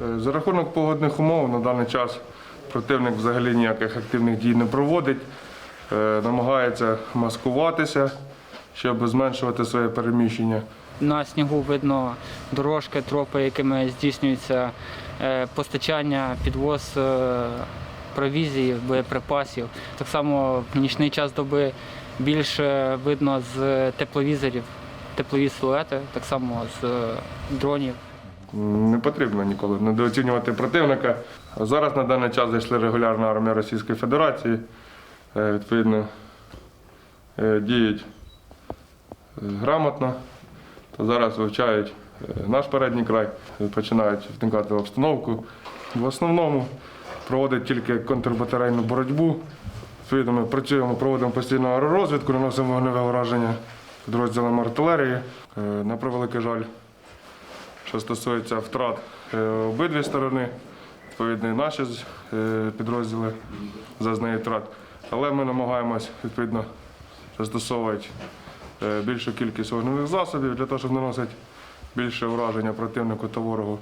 Е, За рахунок погодних умов на даний час противник взагалі ніяких активних дій не проводить, Е, намагається маскуватися, щоб зменшувати своє переміщення. На снігу видно дорожки, тропи, якими здійснюється е, постачання, підвоз провізії, боєприпасів. Так само в нічний час доби більше видно з тепловізорів, теплові силуети, так само з дронів. Не потрібно ніколи недооцінювати противника. Зараз на даний час зайшли регулярна армія Російської Федерації. Е, Відповідно, е, діють е, грамотно, то зараз вивчають наш передній край, починають вникати в обстановку. В основному проводять тільки контрбатарейну боротьбу. Відповідно, ми працюємо, проводимо постійно аеророзвідку, наносимо вогневе ураження підрозділами артилерії. На превеликий жаль, що стосується втрат е, обидві сторони, відповідно, і наші е, підрозділи зазнають втрат. Але ми намагаємось відповідно застосовувати е, більшу кількість вогневих засобів для того, щоб наносити більше ураження противнику та ворогу.